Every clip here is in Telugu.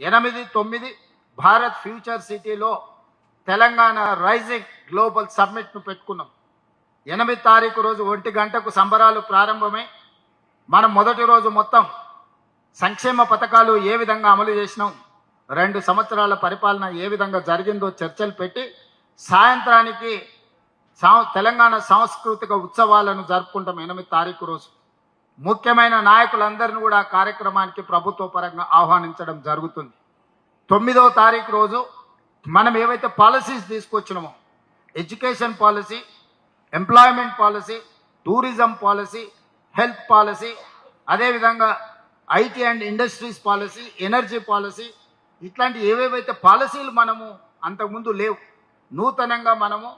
ఎనిమిది తొమ్మిది భారత్ ఫ్యూచర్ సిటీలో తెలంగాణ రైజింగ్ గ్లోబల్ సమ్మిట్ను పెట్టుకున్నాం. ఎనిమిది తారీఖు రోజు ఒంటి గంటకు సంబరాలు ప్రారంభమై మనం మొదటి రోజు మొత్తం సంక్షేమ పథకాలు ఏ విధంగా అమలు చేసినాం రెండు సంవత్సరాల పరిపాలన ఏ విధంగా జరిగిందో చర్చలు పెట్టి సాయంత్రానికి సా- తెలంగాణ సాంస్కృతిక ఉత్సవాలను జరుపుకుంటాం ఎనిమిది తారీఖు రోజు. ముఖ్యమైన నాయకులందరినీ కూడా కార్యక్రమానికి ప్రభుత్వ పరంగా ఆహ్వానించడం జరుగుతుంది. తొమ్మిదవ తారీఖు రోజు మనం ఏవైతే policies తీసుకొచ్చినామో education policy employment policy tourism policy health policy అదేవిధంగా IT and industries policy energy policy ఇట్లాంటి ఏవేవైతే పాలసీలు మనము అంతకుముందు లేవు నూతనంగా మనము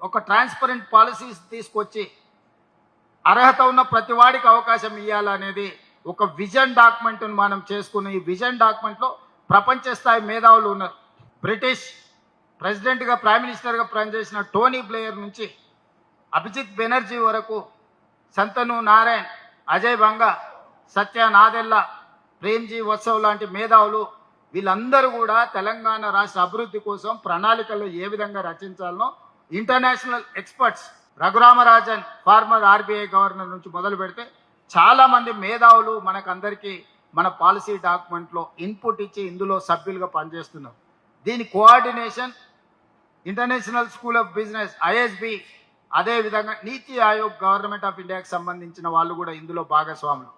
ఒక ట్రాన్స్పరెంట్ పాలసీస్ తీసుకొచ్చి అర్హత ఉన్న ప్రతి వాడికి అవకాశం ఇవ్వాలనేది ఒక విజన్ డాక్యుమెంట్ను మనం చేసుకున్న ఈ విజన్ డాక్యుమెంట్లో ప్రపంచ స్థాయి మేధావులు ఉన్నారు. బ్రిటిష్ ప్రెసిడెంట్గా ప్రైమ్ మినిస్టర్గా పనిచేసిన టోనీ బ్లేయర్ నుంచి అభిజిత్ బెనర్జీ వరకు సంతను నారాయణ్ అజయ్ బంగా సత్య నాదెల్లా ప్రేమ్జీ వత్సవ్ లాంటి మేధావులు వీళ్ళందరూ కూడా తెలంగాణ రాష్ట్ర అభివృద్ధి కోసం ప్రణాళికలు ఏ విధంగా రచించాలనో international experts Raghuram Rajan former RBI governor నుంచి మొదలు పెడితే చాలా మంది మేధావులు మనకందరికీ మన పాలసీ డాక్యుమెంట్లో ఇన్పుట్ ఇచ్చి ఇందులో సభ్యులుగా పనిచేస్తున్నారు. దీని coordination international school of business ISB అదేవిధంగా నీతి ఆయోగ్ గవర్నమెంట్ ఆఫ్ ఇండియాకి సంబంధించిన వాళ్ళు కూడా ఇందులో భాగస్వాములు.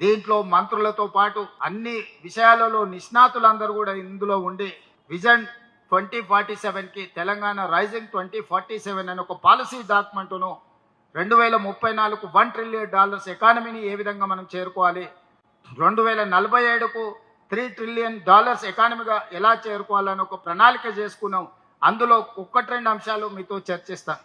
దీంట్లో మంత్రులతో పాటు అన్ని విషయాలలో నిష్ణాతులందరూ కూడా ఇందులో ఉండి విజన్ ట్వంటీ ఫార్టీ సెవెన్కి Telangana rising twenty forty seven అనే ఒక పాలసీ డాక్యుమెంట్ను రెండు వేల ముప్పై నాలుగు వన్ ట్రిలియన్ డాలర్స్ ఎకానమీని ఏ విధంగా మనం చేరుకోవాలి? రెండు వేల నలభై ఏడుకు త్రీ ట్రిలియన్ డాలర్స్ ఎకానమీగా ఎలా చేరుకోవాలని ఒక ప్రణాళిక చేసుకున్నాం. అందులో ఒక్కటి రెండు అంశాలు మీతో చర్చిస్తాను